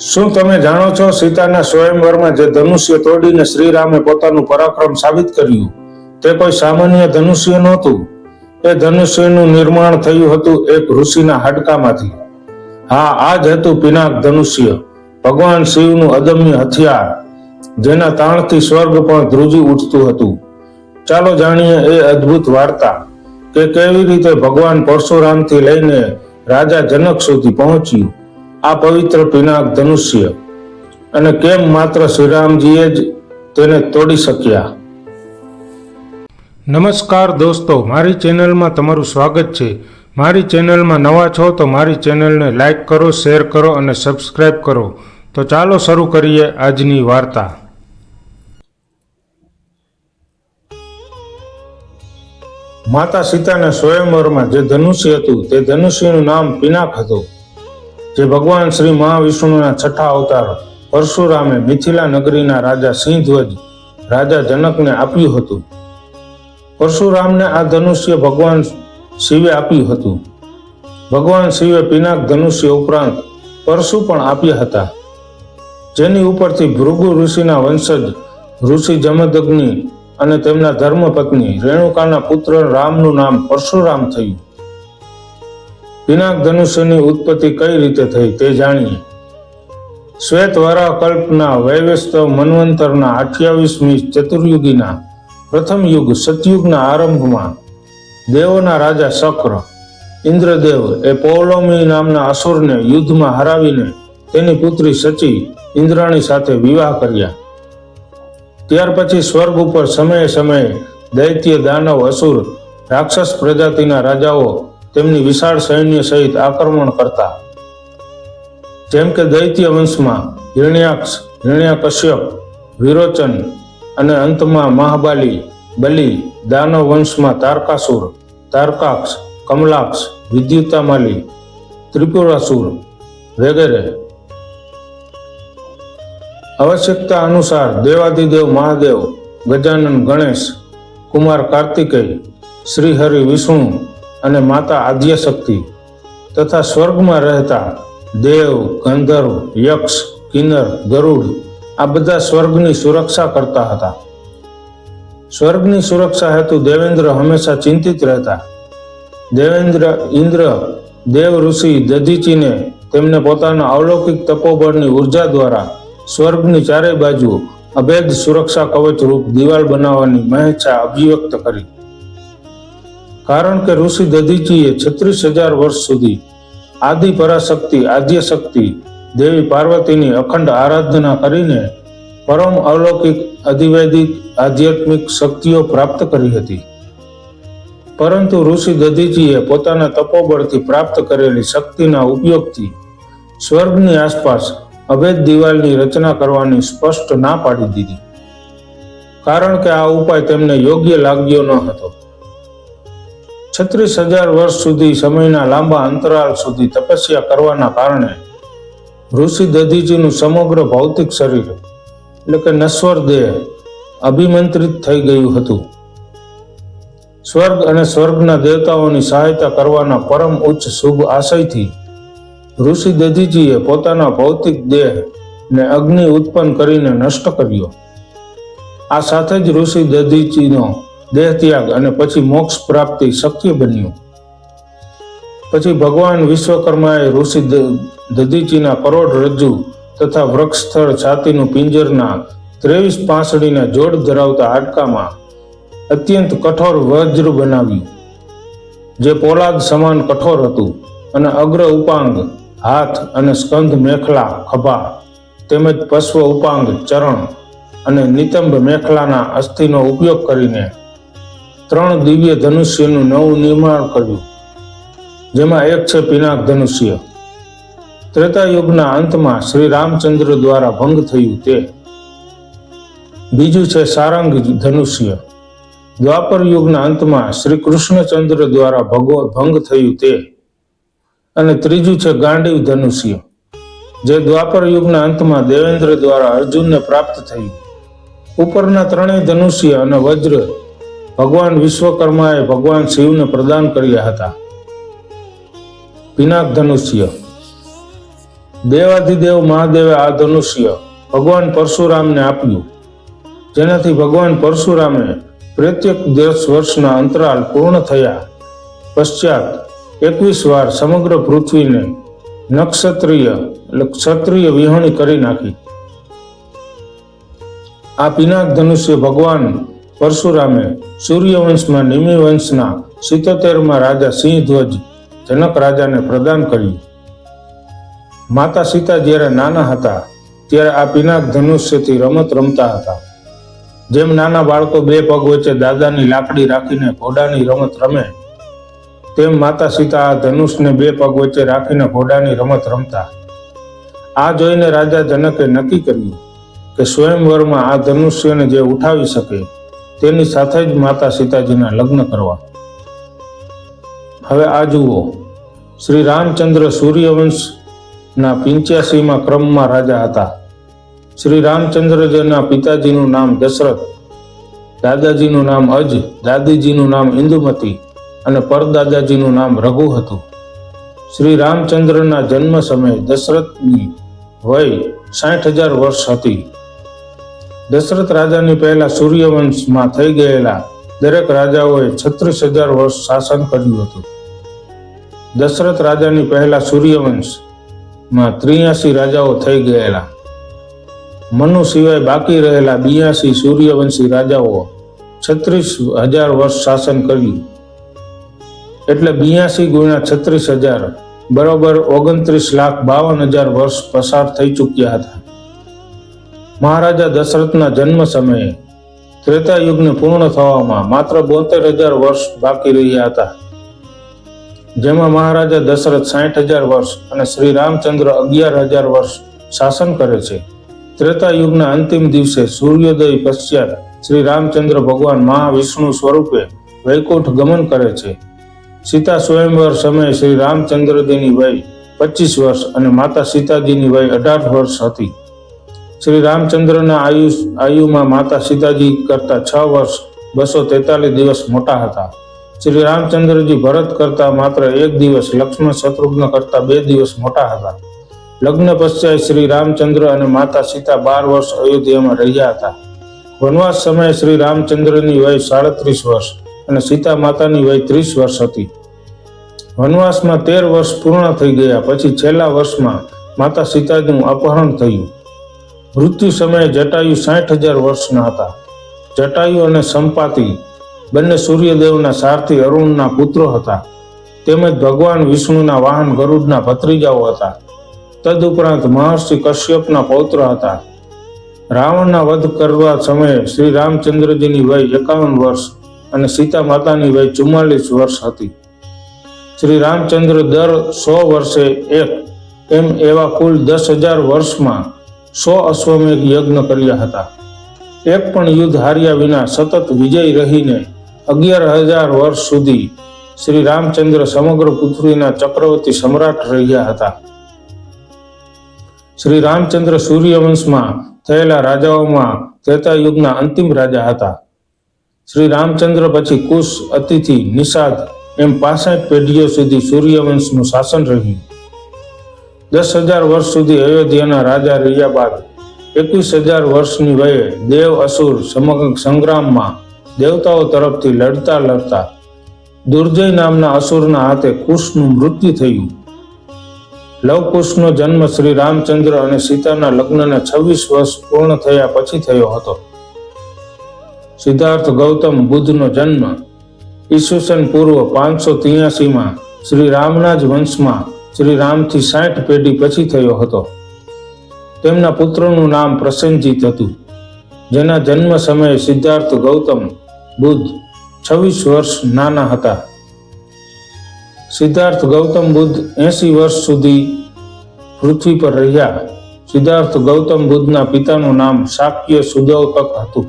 શું તમે જાણો છો સીતાના સ્વયંવરમાં જે ધનુષ્ય તોડીને શ્રીરામે પોતાનું પરાક્રમ સાબિત કર્યું? તે કોઈ સામાન્ય ધનુષ્ય નહોતું. એ ધનુષ્યનું નિર્માણ થયું હતું એક ઋષિના હાડકામાંથી. હા, આ જ હતું પિનાક ધનુષ્ય. ભગવાન શિવનું અદમ્ય હથિયાર, જેના તાણથી સ્વર્ગ પણ ધ્રુજી ઉઠતું હતું. ચાલો જાણીએ એ અદ્ભુત વાર્તા કે કેવી રીતે ભગવાન પરશુરામથી લઈને રાજા જનક સુધી પહોંચ્યું. આ પવિત્ર પિનાક ધનુષ્ય. અને કેમ માત્ર શ્રીરામજીએ જ તેને તોડી શક્યા? નમસ્કાર દોસ્તો, મારી ચેનલમાં તમારું સ્વાગત છે. મારી ચેનલમાં નવા છો તો મારી ચેનલને લાઇક કરો, શેર કરો અને સબસ્ક્રાઇબ કરો. તો ચાલો શરૂ કરીએ આજની વાર્તા. માતા સીતાના સ્વયંવરમાં જે ધનુષ્ય હતું, તે ધનુષ્યનું નામ પિનાક હતું. જે ભગવાન શ્રી મહાવિષ્ણુના છઠ્ઠા અવતાર પરશુરામે મિથિલા નગરીના રાજા સિંહધ્વજ રાજા જનકને આપ્યું હતું. પરશુરામને આ ધનુષ્ય ભગવાન શિવે આપ્યું હતું. ભગવાન શિવે પિનાક ધનુષ્ય ઉપરાંત પરશુ પણ આપ્યા હતા. જેની ઉપરથી ભૃગુ ઋષિના વંશજ ઋષિ જમદગ્નિ અને તેમના ધર્મપત્ની રેણુકાના પુત્ર રામનું નામ પરશુરામ થયું. પિનાક ધનુષ્યની ઉત્પત્તિ કઈ રીતે થઈ તે જાણીએ. શ્વેત કલ્પના વૈવસ્ત મન્વંતરના અઠ્યાવીસમી ચતુર્યુગીના પ્રથમ યુગ સતયુગના આરંભમાં દેવોના રાજા શક્ર, ઇન્દ્રદેવ એ પૌલોમી નામના અસુરને યુદ્ધમાં હરાવીને તેની પુત્રી સચી ઇન્દ્રાણી સાથે વિવાહ કર્યા. ત્યાર પછી સ્વર્ગ ઉપર સમયે સમયે દૈત્ય દાનવ અસુર રાક્ષસ પ્રજાતિના રાજાઓ તેમની વિશાળ સૈન્ય સહિત આક્રમણ કરતા. જેમ કે દૈત્ય વંશમાં હિરણ્યાક્ષ, હિરણ્યાકશ્યપ, વિરોચન અને અંતમાં મહાબાલી, બલિ, દાનવ વંશમાં તારકાસુર, તારકાક્ષ, કમલાક્ષ, વિદ્યુતામાલી, ત્રિપુરાસુર વગેરે. આવશ્યકતા અનુસાર દેવાદિદેવ મહાદેવ, ગજાનન ગણેશ, કુમાર કાર્તિકેય શ્રી હરિ વિષ્ણુ અને માતા આદ્યશક્તિ તથા સ્વર્ગમાં રહેતા દેવ, ગંધર્વ, યક્ષ, કિન્નર, ગરુડ આ બધા સ્વર્ગની સુરક્ષા કરતા હતા. સ્વર્ગની સુરક્ષા હેતુ દેવેન્દ્ર હંમેશા ચિંતિત રહેતા. દેવેન્દ્ર, ઇન્દ્ર, દેવ ઋષિ, દધીચીને તેમને પોતાના અવલૌકિક તપોબળની ઊર્જા દ્વારા સ્વર્ગની ચારે બાજુ અભેદ સુરક્ષા કવચ રૂપ દિવાલ બનાવવાની મહેચ્છા અભિવ્યક્ત કરી. કારણ કે ઋષિ દધીચીએ છત્રીસ હજાર વર્ષ સુધી આદિ પરાશક્તિ, આદ્ય શક્તિ, દેવી પાર્વતીની અખંડ આરાધના કરીને પરમ અલૌકિક, અધિવૈદિક, આધ્યાત્મિક શક્તિઓ પ્રાપ્ત કરી હતી. પરંતુ ઋષિ દધીજીએ પોતાના તપોબળથી પ્રાપ્ત કરેલી શક્તિના ઉપયોગથી સ્વર્ગની આસપાસ અભેદ દિવાલની રચના કરવાની સ્પષ્ટ ના પાડી દીધી. કારણ કે આ ઉપાય તેમને યોગ્ય લાગ્યો ન હતો. છત્રીસ હજાર વર્ષ સુધી સમયના લાંબા અંતરાલ સુધી તપસ્યા કરવાના કારણે ઋષિ દધીજીનું સમગ્ર ભૌતિક શરીર, એટલે કે નશ્વર દેહ, અભિમંત્રિત થઈ ગયું હતું. સ્વર્ગ અને સ્વર્ગના દેવતાઓની સહાયતા કરવાના પરમ ઉચ્ચ શુભ આશયથી ઋષિ દધીજીએ પોતાના ભૌતિક દેહ ને અગ્નિ ઉત્પન્ન કરીને નષ્ટ કર્યો. આ સાથે જ ઋષિ દધીજીનો દેહ ત્યાગ અને પછી મોક્ષ પ્રાપ્તિ શક્ય બન્યું. પછી ભગવાન વિશ્વકર્માએ ઋષિ દધીચીના કરોડ રજ્જુ તથા વૃક્ષ સ્થળ છાતીનું પિંજરના ત્રેવીસ પાંસળીના જોડ ધરાવતા હાડકામાં અત્યંત કઠોર વજ્ર બનાવ્યું, જે પોલાદ સમાન કઠોર હતું અને અગ્ર ઉપાંગ, હાથ અને સ્કંધ મેખલા, ખભા તેમજ પશ્વ ઉપાંગ, ચરણ અને નિતંબ મેખલાના અસ્થિનો ઉપયોગ કરીને ત્રણ દિવ્ય ધનુષ્યનું નવું નિર્માણ કર્યું, જેમાં એક છે પિનાક ધનુષ્ય. ત્રેતાયુગના અંતમાં શ્રી રામચંદ્ર દ્વારા ભંગ થયું તે. બીજું છે સારંગ ધનુષ્ય. દ્વાપર યુગના અંતમાં શ્રી કૃષ્ણચંદ્ર દ્વારા ભગવ ભંગ થયું તે. અને ત્રીજું છે ગાંડીવ ધનુષ્ય, જે દ્વાપર યુગના અંતમાં દેવેન્દ્ર દ્વારા અર્જુનને પ્રાપ્ત થયું. ઉપરના ત્રણેય ધનુષ્ય અને વજ્ર ભગવાન વિશ્વકર્માએ ભગવાન શિવને પ્રદાન કર્યા હતા. પિનાક ધનુષ્ય. દેવાધિદેવ મહાદેવે આ ધનુષ્ય ભગવાન પરશુરામને આપ્યું. જેનાથી ભગવાન પરશુરામે પ્રત્યેક દસ વર્ષના અંતરાલ પૂર્ણ થયા. પશ્ચાત એકવીસ વાર સમગ્ર પૃથ્વીને નક્ષત્રિય ક્ષત્રિય વિહોણી કરી નાખી. આ પિનાક ધનુષ્ય ભગવાન પરશુરામે સૂર્યવંશમાં નિમિ વંશના સિત્તોતેરમાં રાજા સિંહધ્વજ જનક રાજાને પ્રદાન કર્યું. માતા સીતા જ્યારે નાના હતા, ત્યારે આ પિનાક ધનુષ્યથી રમત રમતા હતા. જેમ નાના બાળકો બે પગ વચ્ચે દાદાની લાકડી રાખીને ઘોડાની રમત રમે, તેમ માતા સીતા આ ધનુષને બે પગ વચ્ચે રાખીને ઘોડાની રમત રમતા. આ જોઈને રાજા જનકે નક્કી કર્યું કે સ્વયંવરમાં આ ધનુષ્યને જે ઉઠાવી શકે તેની સાથે જ માતા સીતાજીના લગ્ન કરવા. હવે આ જુઓ. શ્રી રામચંદ્ર સૂર્યવંશના પિંચ્યાસીમાં ક્રમમાં રાજા હતા. શ્રી રામચંદ્રજીના પિતાજીનું નામ દશરથ, દાદાજીનું નામ અજ, દાદીજીનું નામ ઇન્દુમતી અને પરદાદાજીનું નામ રઘુ હતું. શ્રી રામચંદ્રના જન્મ સમયે દશરથની વય સાઠ હજાર વર્ષ હતી. દશરથ રાજાની પહેલા સૂર્યવંશમાં થઈ ગયેલા દરેક રાજાઓએ છત્રીસ હજાર વર્ષ શાસન કર્યું હતું. દશરથ રાજાની પહેલા સૂર્યવંશમાં ત્રિયાસી રાજાઓ થઈ ગયેલા. મનુ સિવાય બાકી રહેલા બિયાસી સૂર્યવંશી રાજાઓ છત્રીસ હજાર વર્ષ શાસન કર્યું. એટલે બિયાસી ગુણ્યા છત્રીસ હજાર બરોબર ઓગણત્રીસ લાખ બાવન હજાર વર્ષ પસાર થઈ ચૂક્યા હતા. મહારાજા દશરથના જન્મ સમયે ત્રેતા યુગને પૂર્ણ થવામાં માત્ર બોતેર હજાર વર્ષ બાકી રહ્યા હતા. જેમાં મહારાજા દશરથ સાઠ હજાર વર્ષ અને શ્રી રામચંદ્ર અગિયાર હજાર વર્ષ શાસન કરે છે. ત્રેતા યુગના અંતિમ દિવસે સૂર્યોદય પશ્ચાત શ્રી રામચંદ્ર ભગવાન મહાવિષ્ણુ સ્વરૂપે વૈકુંઠ ગમન કરે છે. સીતા સ્વયંવર સમયે શ્રી રામચંદ્રજીની વય પચીસ વર્ષ અને માતા સીતાજીની વય અઢાર વર્ષ હતી. શ્રી રામચંદ્રના આયુ આયુમાં માતા સીતાજી કરતા છ વર્ષ બસો તેતાલીસ દિવસ મોટા હતા. શ્રી રામચંદ્રજી ભરત કરતા માત્ર એક દિવસ લક્ષ્મણ શત્રુઘ્ન કરતા બે દિવસ મોટા હતા. લગ્ન પશ્ચાત શ્રી રામચંદ્ર અને માતા સીતા બાર વર્ષ અયોધ્યામાં રહ્યા હતા. વનવાસ સમયે શ્રી રામચંદ્રની વય સાડત્રીસ વર્ષ અને સીતા માતાની વય ત્રીસ વર્ષ હતી. વનવાસમાં તેર વર્ષ પૂર્ણ થઈ ગયા પછી છેલ્લા વર્ષમાં માતા સીતાજીનું અપહરણ થયું. મૃત્યુ સમયે જટાયુ સાઠ હજાર વર્ષના હતા. જટાયુ અને સંપાતિ બંને સૂર્યદેવના સારથી અરુણના પુત્રો હતા. તેમજ ભગવાન વિષ્ણુના વાહન ગરુડના ભત્રીજાઓ હતા. તદુપરાંત મહર્ષિ કશ્યપના પૌત્ર હતા. રાવણના વધ કરવા સમયે શ્રી રામચંદ્રજીની વય એકાવન વર્ષ અને સીતા માતાની વય ચુમ્માલીસ વર્ષ હતી. શ્રી રામચંદ્ર દર સો વર્ષે એક એમ એવા કુલ દસ હજાર વર્ષમાં સો અશ્વમેઘ યજ્ઞ કર્યા હતા. એક પણ યુદ્ધ હાર્યા વિના સતત વિજય રહીને અગિયાર હજાર વર્ષ સુધી શ્રી રામચંદ્ર સમગ્ર પૃથ્વીના ચક્રવર્તી સમ્રાટ રહ્યા હતા. શ્રી રામચંદ્ર સૂર્યવંશમાં થયેલા રાજાઓમાં ત્રેતા યુગના અંતિમ રાજા હતા. શ્રી રામચંદ્ર પછી કુશ અતિથિ નિષાદ એમ પાસઠ પેઢીઓ સુધી સૂર્યવંશનું શાસન રહ્યું. દસ હજાર વર્ષ સુધી અયોધ્યાના રાજા રહ્યા બાદ એકવીસ હજાર વર્ષની વયે દેવ અસુર સમગ્ર સંગ્રામમાં દેવતાઓ તરફથી લડતા લડતા દુર્જય નામના અસુરના હાથે કુશનું મૃત્યુ થયું. લવકુશનો જન્મ શ્રી રામચંદ્ર અને સીતાના લગ્નના છવ્વીસ વર્ષ પૂર્ણ થયા પછી થયો હતો. સિદ્ધાર્થ ગૌતમ બુદ્ધનો જન્મ ઈસવીસન પૂર્વ પાંચસો ત્યાસીમાં શ્રી રામના જ વંશમાં શ્રી રામથી સાઠ પેઢી પછી થયો હતો. તેમના પુત્રનું નામ પ્રસન્નજીત હતું, જેના જન્મ સમયે સિદ્ધાર્થ ગૌતમ બુદ્ધ છવ્વીસ વર્ષ નાના હતા. સિદ્ધાર્થ ગૌતમ બુદ્ધ એસી વર્ષ સુધી પૃથ્વી પર રહ્યા. સિદ્ધાર્થ ગૌતમ બુદ્ધના પિતાનું નામ શાક્ય સુદૌતક હતું.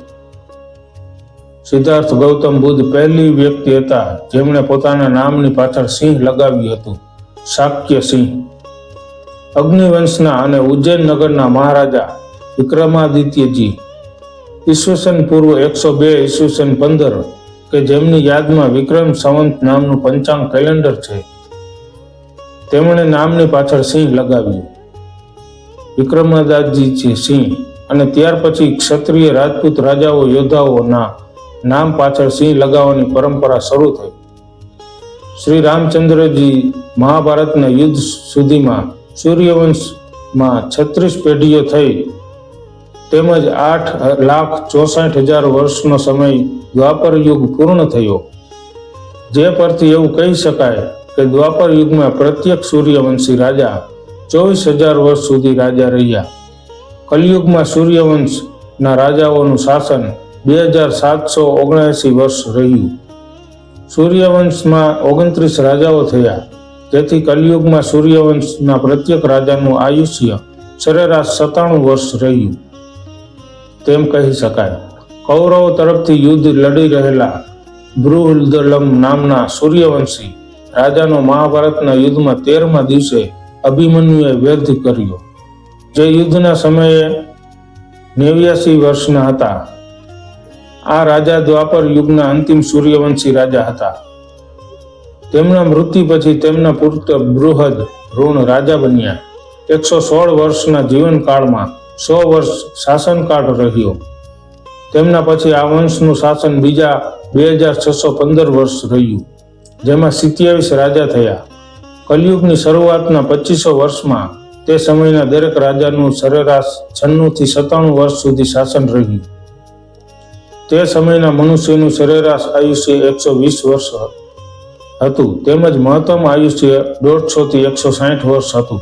સિદ્ધાર્થ ગૌતમ બુદ્ધ પહેલી વ્યક્તિ હતા જેમણે પોતાના નામની પાછળ સિંહ લગાવ્યું હતું. શાક્ય સિંહ અગ્નિવંશના અને ઉજ્જૈન નગરના મહારાજા વિક્રમાદિત્યજી. ઈસવીસન પૂર્વ એકસો બે, ઈસવીસન પંદર, કે જેમની યાદમાં વિક્રમ સંવંત નામનું પંચાંગ કેલેન્ડર છે. તેમણે નામની પાછળ સિંહ લગાવ્યું. વિક્રમાદાસજી સિંહ અને ત્યાર પછી ક્ષત્રિય રાજપૂત રાજાઓ, યોદ્ધાઓના નામ પાછળ સિંહ લગાવવાની પરંપરા શરૂ થઈ. શ્રી રામચંદ્રજી મહાભારતના યુદ્ધ સુધીમાં સૂર્યવંશમાં છત્રીસ પેઢીઓ થઈ. તેમજ આઠ લાખ ચોસઠ હજાર વર્ષનો સમય દ્વાપર યુગ પૂર્ણ થયો. જે પરથી એવું કહી શકાય કે દ્વાપર યુગમાં પ્રત્યેક સૂર્યવંશી રાજા ચોવીસ હજાર વર્ષ સુધી રાજા રહ્યા. કલયુગમાં સૂર્યવંશના રાજાઓનું શાસન બે હજાર સાતસો ઓગણએંસી વર્ષ રહ્યું. સૂર્યવંશમાં ઓગણત્રીસ રાજાઓ થયા. તેથી કલયુગમાં સૂર્યવંશના પ્રત્યેક રાજાનું આયુષ્ય સરેરાશ સત્તાણું વર્ષ રહ્યું. તેમ કહી શકાય. કૌરવો તરફથી યુદ્ધ લડી રહેલા બૃહદલમ નામના સૂર્યવંશી રાજાનો મહાભારતના યુદ્ધમાં તેરમા દિવસે અભિમન્યુએ વ્યર્થ કર્યો. જે યુદ્ધના સમયે નેવ્યાસી વર્ષના હતા. આ રાજા દ્વાપર યુગના અંતિમ સૂર્યવંશી રાજા હતા. તેમના મૃત્યુ પછી તેમના પુત્ર બૃહદ ઋણ રાજા બન્યા. એકસો સોળ વર્ષના જીવનકાળમાં સો વર્ષ શાસનકાળ રહ્યો. તેમના પછી આ વંશનું શાસન બીજા બે હજાર છસો પંદર વર્ષ રહ્યું. જેમાં સિત્યાવીસ રાજા થયા. કલયુગની શરૂઆતના પચીસો વર્ષમાં તે સમયના દરેક રાજાનું સરેરાશ છન્નુંથી સત્તાણું વર્ષ સુધી શાસન રહ્યું. તે સમયના મનુષ્યનું સરેરાશ આયુષ્ય એકસો વીસ વર્ષ હતું. તેમજ મહત્તમ આયુષ્ય દોઢસોથી એકસો સાઠ વર્ષ હતું.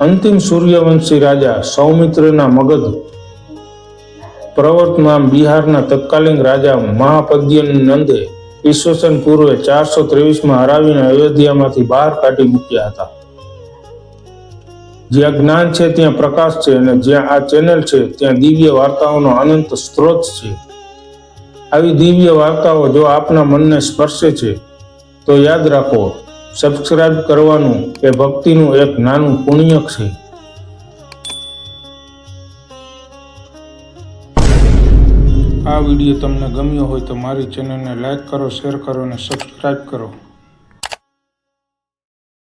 અંતિમ સૂર્યવંશી રાજા સૌમિત્રના મગધ પ્રવર્તમાન બિહારના તત્કાલીન રાજા મહાપદ્ય નંદે ઈસવીસન પૂર્વે ચારસો ત્રેવીસમાં હરાવીને અયોધ્યામાંથી બહાર કાઢી મૂક્યા હતા. જ્યાં જ્ઞાન છે, ત્યાં પ્રકાશ છે અને જ્યાં આ ચેનલ છે, ત્યાં દિવ્ય વાર્તાઓનો અનંત સ્ત્રોત છે. આવી દિવ્ય વાર્તાઓ જો આપના મનને સ્પર્શે છે, તો યાદ રાખો સબસ્ક્રાઇબ કરવાનું એ ભક્તિનું એક નાનું પુણ્ય છે. આ વીડિયો તમને ગમ્યો હોય તો મારી ચેનલને લાઈક કરો, શેર કરો અને સબસ્ક્રાઇબ કરો.